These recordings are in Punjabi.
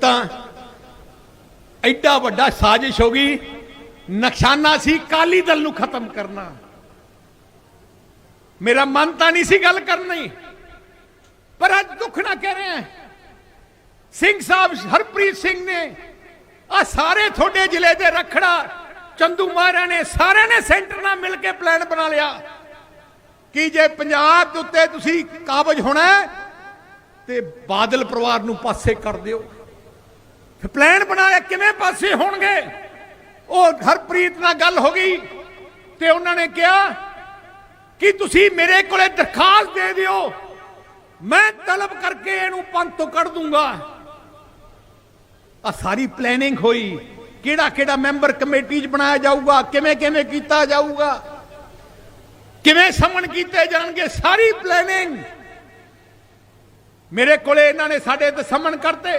ਤਾਂ ਐਡਾ ਵੱਡਾ ਸਾਜ਼ਿਸ਼ ਹੋ ਗਈ, ਨਕਸ਼ਾਨਾ ਸੀ ਕਾਲੀ ਦਲ ਨੂੰ ਖਤਮ ਕਰਨਾ। ਮੇਰਾ ਮਨ ਤਾਂ ਨਹੀਂ ਸੀ ਗੱਲ ਕਰਨੀ ਪਰ ਅੱਜ ਦੁੱਖ ਨਾ ਕਹਿ ਰਹੇ ਹਾਂ। ਸਿੰਘ ਸਾਹਿਬ ਹਰਪ੍ਰੀਤ ਸਿੰਘ ਨੇ ਆ ਸਾਰੇ ਤੁਹਾਡੇ ਜ਼ਿਲ੍ਹੇ ਦੇ ਰਖੜਾ, ਚੰਦੂ ਮਹਾਰਾ ਨੇ, ਸਾਰਿਆਂ ਨੇ ਸੈਂਟਰ ਨਾਲ ਮਿਲ ਕੇ ਪਲਾਨ ਬਣਾ ਲਿਆ। ਕਿ ਜੇ ਪੰਜਾਬ ਦੇ ਉੱਤੇ ਤੁਸੀਂ ਕਾਬਜ ਹੋਣਾ ਤੇ ਬਾਦਲ ਪਰਿਵਾਰ ਨੂੰ ਪਾਸੇ ਕਰ ਦਿਓ। ਪਲਾਨ ਬਣਾਇਆ ਕਿਵੇਂ ਪਾਸੇ ਹੋਣਗੇ? ਉਹ ਹਰਪ੍ਰੀਤ ਨਾਲ ਗੱਲ ਹੋ ਗਈ ਤੇ ਉਹਨਾਂ ਨੇ ਕਿਹਾ ਕਿ ਤੁਸੀਂ ਮੇਰੇ ਕੋਲੇ ਦਰਖਾਸਤ ਦੇ ਦਿਓ। ਮੈਂ ਤਲਬ ਕਰਕੇ ਇਹਨੂੰ ਪੰਥ ਤੋਂ ਕੱਢ ਦੂੰਗਾ। ਆ ਸਾਰੀ ਪਲੈਨਿੰਗ ਹੋਈ। ਕਿਹੜਾ ਕਿਹੜਾ ਮੈਂਬਰ ਕਮੇਟੀ 'ਚ ਬਣਾਇਆ ਜਾਊਗਾ, ਕਿਵੇਂ ਕਿਵੇਂ ਕੀਤਾ ਜਾਊਗਾ, ਕਿਵੇਂ ਸਮਨ ਕੀਤੇ ਜਾਣਗੇ, ਸਾਰੀ ਪਲੈਨਿੰਗ ਮੇਰੇ ਕੋਲੇ ਇਹਨਾਂ ਨੇ ਸਾਡੇ ਤੇ ਸਮਨ ਕਰਤੇ।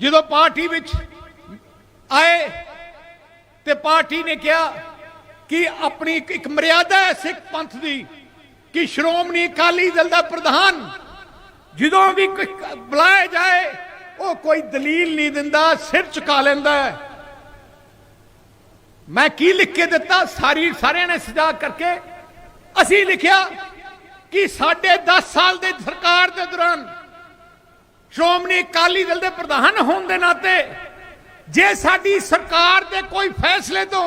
ਜਦੋਂ ਪਾਰਟੀ ਵਿੱਚ ਆਏ ਤੇ ਪਾਰਟੀ ਨੇ ਕਿਹਾ ਕਿ ਆਪਣੀ ਇੱਕ- ਮਰਿਆਦਾ ਹੈ ਸਿੱਖ ਪੰਥ ਦੀ ਕਿ ਸ਼੍ਰੋਮਣੀ ਅਕਾਲੀ ਦਲ ਦਾ ਪ੍ਰਧਾਨ ਜਦੋਂ ਵੀ ਕੋਈ ਬੁਲਾਇਆ ਜਾਏ, ਉਹ ਕੋਈ ਦਲੀਲ ਨਹੀਂ ਦਿੰਦਾ, ਸਿਰ ਝੁਕਾ ਲੈਂਦਾ ਹੈ। ਮੈਂ ਕੀ ਲਿਖ ਕੇ ਦਿੱਤਾ? ਸਾਰੀ ਸਾਰਿਆਂ ਨੇ ਸਜਾ ਕਰਕੇ ਅਸੀਂ ਲਿਖਿਆ ਕਿ ਸਾਡੇ 10 ਸਾਲ ਦੇ ਸਰਕਾਰ ਦੇ ਦੌਰਾਨ ਸ਼੍ਰੋਮਣੀ ਅਕਾਲੀ ਦਲ ਦੇ ਪ੍ਰਧਾਨ ਹੋਣ ਦੇ ਨਾਤੇ ਜੇ ਸਾਡੀ ਸਰਕਾਰ ਦੇ ਕੋਈ ਫੈਸਲੇ ਤੋਂ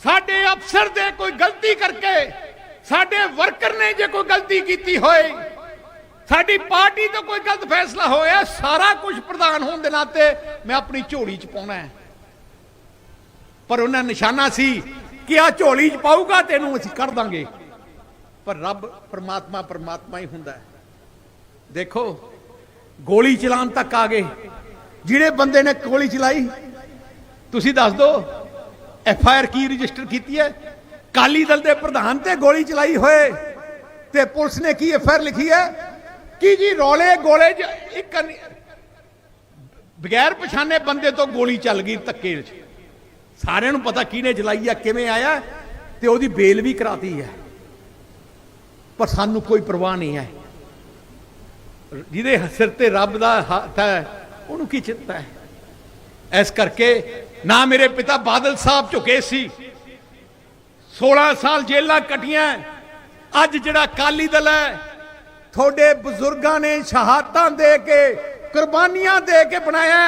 ਸਾਡੇ ਅਫਸਰ ਦੇ ਕੋਈ ਗਲਤੀ ਕਰਕੇ ਸਾਡੇ ਵਰਕਰ ਨੇ ਜੇ ਕੋਈ ਗਲਤੀ ਕੀਤੀ ਹੋਏ, ਸਾਡੀ ਪਾਰਟੀ ਤੋਂ ਕੋਈ ਗਲਤ ਫੈਸਲਾ ਹੋਇਆ, ਸਾਰਾ ਕੁਝ ਪ੍ਰਧਾਨ ਹੋਣ ਦੇ ਨਾਤੇ ਮੈਂ ਆਪਣੀ ਝੋਲੀ 'ਚ ਪਾਉਣਾ ਹੈ। ਪਰ ਉਹਨਾਂ ਨਿਸ਼ਾਨਾ ਸੀ ਕਿ ਆ ਝੋਲੀ 'ਚ ਪਾਊਗਾ ਤੈਨੂੰ ਅਸੀਂ ਕਰ ਦਾਂਗੇ। ਪਰ ਰੱਬ ਪਰਮਾਤਮਾ ਪਰਮਾਤਮਾ ਹੀ ਹੁੰਦਾ ਹੈ। ਦੇਖੋ ਗੋਲੀ ਚਲਾਉਣ ਤੱਕ ਆ ਗਏ। ਜਿਹੜੇ ਬੰਦੇ ਨੇ ਗੋਲੀ ਚਲਾਈ, ਤੁਸੀਂ ਦੱਸ ਦਿਓ, ਐਫ ਆਈ ਆਰ ਕੀ ਰਜਿਸਟਰ ਕੀਤੀ ਹੈ? ਕਾਲੀ ਦਲ ਦੇ ਪ੍ਰਧਾਨ ਤੇ ਗੋਲੀ ਚਲਾਈ ਹੋਏ ਤੇ ਪੁਲਿਸ ਨੇ ਕੀ ਐਫ ਆਈ ਆਰ ਲਿਖੀ ਹੈ? ਕਿ ਜੀ, ਰੌਲੇ ਗੋਲੇ 'ਚ ਇੱਕ ਬਗੈਰ ਪਛਾਣੇ ਬੰਦੇ ਤੋਂ ਗੋਲੀ ਚੱਲ ਗਈ ਧੱਕੇ 'ਚ ਸਾਰਿਆਂ ਨੂੰ ਪਤਾ ਕਿਹਨੇ ਚਲਾਈ ਆ, ਕਿਵੇਂ ਆਇਆ, ਤੇ ਉਹਦੀ ਬੇਲ ਵੀ ਕਰਾਤੀ ਹੈ। ਪਰ ਸਾਨੂੰ ਕੋਈ ਪਰਵਾਹ ਨਹੀਂ ਹੈ। ਜਿਹਦੇ ਸਿਰ ਤੇ ਰੱਬ ਦਾ ਹੱਥ ਹੈ, ਉਹਨੂੰ ਕੀ ਚਿੰਤਾ ਹੈ? ਇਸ ਕਰਕੇ ਨਾ ਮੇਰੇ ਪਿਤਾ ਬਾਦਲ ਸਾਹਿਬ ਝੁਕੇ ਸੀ। 16 ਸਾਲ ਜੇਲਾਂ ਕਟੀਆਂ। ਅੱਜ ਜਿਹੜਾ ਕਾਲੀ ਦਲ ਹੈ, ਤੁਹਾਡੇ ਬਜ਼ੁਰਗਾਂ ਨੇ ਸ਼ਹਾਦਤਾਂ ਦੇ ਕੇ, ਕੁਰਬਾਨੀਆਂ ਦੇ ਕੇ ਬਣਾਇਆ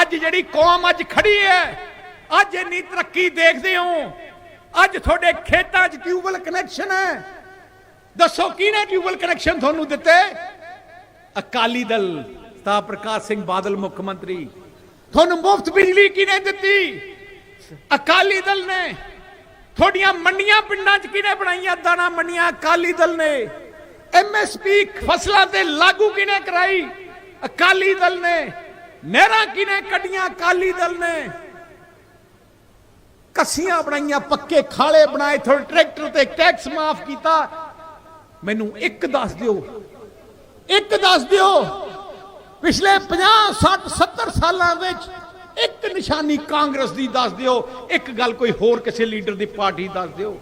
ਅੱਜ ਜਿਹੜੀ ਕੌਮ ਅੱਜ ਖੜੀ ਹੈ, ਅੱਜ ਇੰਨੀ ਤਰੱਕੀ ਦੇਖਦੇ ਹੋ। ਅੱਜ ਤੁਹਾਡੇ ਖੇਤਾਂ 'ਚ ਟਿਊਬਲ ਕਨੈਕਸ਼ਨ ਹੈ। ਦੱਸੋ, ਕਿਹਨੇ ਟਿਊਬਲ ਕਨੈਕਸ਼ਨ ਤੁਹਾਨੂੰ ਦਿੱਤੇ? ਅਕਾਲੀ ਦਲ, ਸਤਾ ਪ੍ਰਕਾਸ਼ ਸਿੰਘ ਬਾਦਲ, ਮੁੱਖ ਮੰਤਰੀ। ਤੁਹਾਨੂੰ ਮੁਫਤ ਬਿਜਲੀ ਕਿਹਨੇ ਦਿੱਤੀ? ਅਕਾਲੀ ਦਲ ਨੇ। ਤੁਹਾਡੀਆਂ ਮੰਡੀਆਂ ਪਿੰਡਾਂ 'ਚ ਕਿਹਨੇ ਬਣਾਈਆਂ? ਦਾਣਾ ਮੰਡੀਆਂ, ਅਕਾਲੀ ਦਲ ਨੇ। ਐਮਐਸਪੀ ਫਸਲਾਂ ਤੇ ਲਾਗੂ ਕਿਹਨੇ ਕਰਾਈ? ਅਕਾਲੀ ਦਲ ਨੇ। ਨਹਿਰਾਂ ਕਿਹਨੇ ਕੱਢੀਆਂ? ਅਕਾਲੀ ਦਲ ਨੇ। ਕੱਸੀਆਂ ਬਣਾਈਆਂ, ਪੱਕੇ ਖਾਲੇ ਬਣਾਏ, ਤੁਹਾਡੇ ਟਰੈਕਟਰ ਤੇ ਟੈਕਸ ਮਾਫ ਕੀਤਾ। ਮੈਨੂੰ ਇੱਕ ਦੱਸ ਦਿਓ। ਇੱਕ ਦੱਸ ਦਿਓ। ਪਿਛਲੇ 50 60 70 ਸਾਲਾਂ ਵਿੱਚ ਇੱਕ ਨਿਸ਼ਾਨੀ ਕਾਂਗਰਸ ਦੀ ਦੱਸ ਦਿਓ। ਇੱਕ ਗੱਲ ਕੋਈ ਹੋਰ ਕਿਸੇ ਲੀਡਰ ਦੀ ਪਾਰਟੀ ਦੱਸ ਦਿਓ।